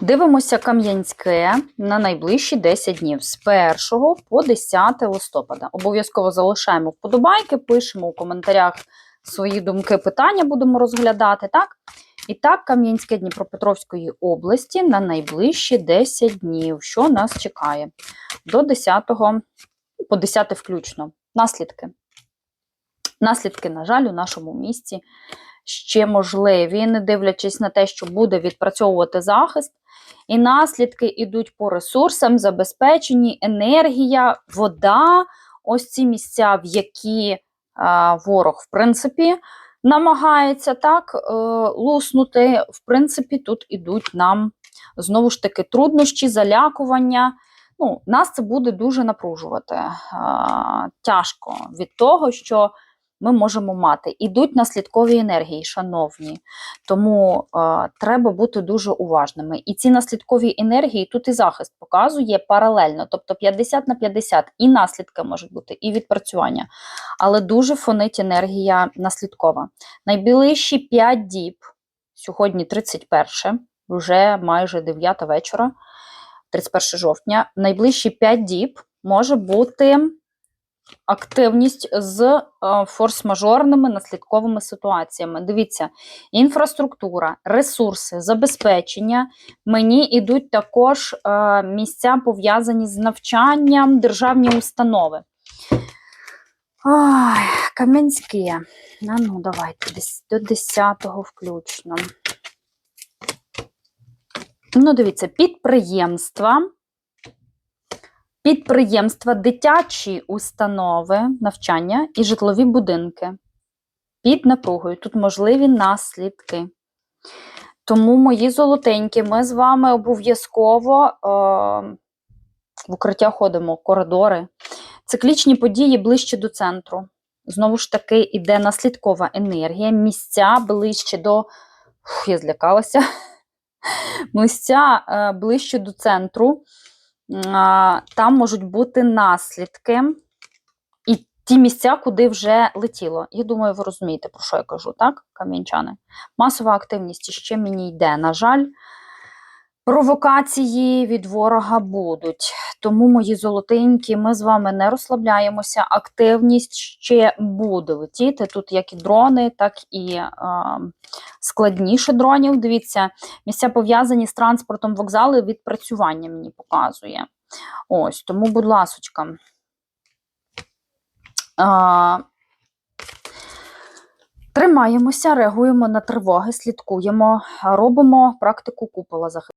Дивимося Кам'янське на найближчі 10 днів з 1 по 10 листопада. Обов'язково залишаємо вподобайки, пишемо у коментарях свої думки, питання будемо розглядати. так? І так, Кам'янське Дніпропетровської області на найближчі 10 днів. Що нас чекає? До 10 по 10 включно. Наслідки. Наслідки, на жаль, у нашому місті ще можливі, не дивлячись на те, що буде відпрацьовувати захист. І наслідки йдуть по ресурсам, забезпеченні, енергія, вода. Ось ці місця, в які а, ворог, в принципі, намагається так е, луснути. В принципі, тут ідуть нам знову ж таки труднощі, залякування. Ну, Нас це буде дуже напружувати. А, тяжко від того, що ми можемо мати. Ідуть наслідкові енергії, шановні. Тому е, треба бути дуже уважними. І ці наслідкові енергії тут і захист показує паралельно, тобто 50 на 50. І наслідки можуть бути, і відпрацювання. Але дуже фонить енергія наслідкова. Найближчі 5 діб, сьогодні 31, вже майже 9 вечора, 31 жовтня. Найближчі 5 діб може бути активність з е, форс-мажорними наслідковими ситуаціями. Дивіться, інфраструктура, ресурси, забезпечення. Мені йдуть також е, місця пов'язані з навчанням, державні установи. Ой, Кам'янське. А ну, давайте до 10-го включно. Ну, дивіться, підприємства. Підприємства, дитячі установи, навчання і житлові будинки під напругою. Тут можливі наслідки. Тому, мої золотенькі, ми з вами обов'язково е, в укриття ходимо, коридори. Циклічні події ближче до центру. Знову ж таки, іде наслідкова енергія, місця ближче до. Фух, я злякалася. Місця е, ближче до центру там можуть бути наслідки і ті місця, куди вже летіло. Я думаю, ви розумієте, про що я кажу, так, кам'янчани? Масова активність ще мені йде. На жаль, провокації від ворога будуть. Тому, мої золотенькі, ми з вами не розслабляємося. Активність ще буде летіти. Тут як і дрони, так і е, складніше дронів. Дивіться, місця пов'язані з транспортом вокзали відпрацювання мені показує. Ось, тому, будь ласочка. Е, Тримаємося, реагуємо на тривоги, слідкуємо, робимо практику купола захисту.